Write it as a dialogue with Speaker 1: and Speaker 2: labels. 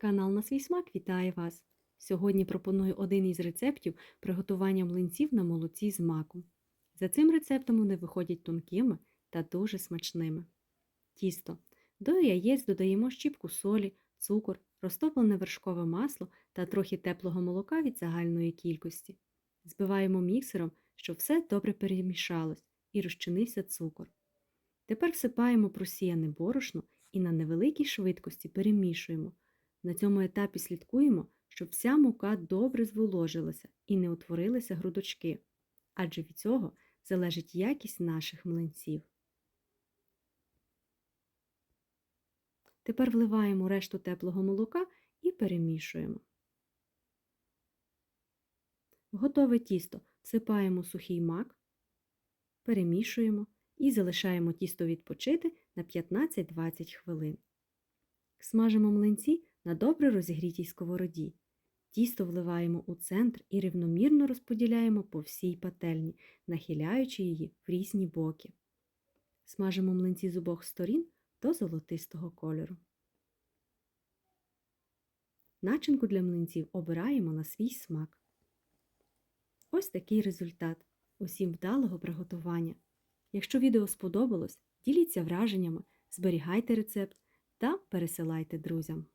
Speaker 1: Канал на свій смак вітає вас! Сьогодні пропоную один із рецептів приготування млинців на молоці з маком. За цим рецептом вони виходять тонкими та дуже смачними. Тісто. До яєць додаємо щіпку солі, цукор, розтоплене вершкове масло та трохи теплого молока від загальної кількості. Збиваємо міксером, щоб все добре перемішалось і розчинився цукор. Тепер всипаємо просіяне борошно і на невеликій швидкості перемішуємо. На цьому етапі слідкуємо, щоб вся мука добре зволожилася і не утворилися грудочки, адже від цього залежить якість наших млинців. Тепер вливаємо решту теплого молока і перемішуємо. Готове тісто всипаємо сухий мак, перемішуємо і залишаємо тісто відпочити на 15-20 хвилин. Смажимо млинці на добре розігрітій сковороді. Тісто вливаємо у центр і рівномірно розподіляємо по всій пательні, нахиляючи її в різні боки. Смажимо млинці з обох сторін до золотистого кольору. Начинку для млинців обираємо на свій смак. Ось такий результат. Усім вдалого приготування. Якщо відео сподобалось, діліться враженнями, зберігайте рецепт та пересилайте друзям.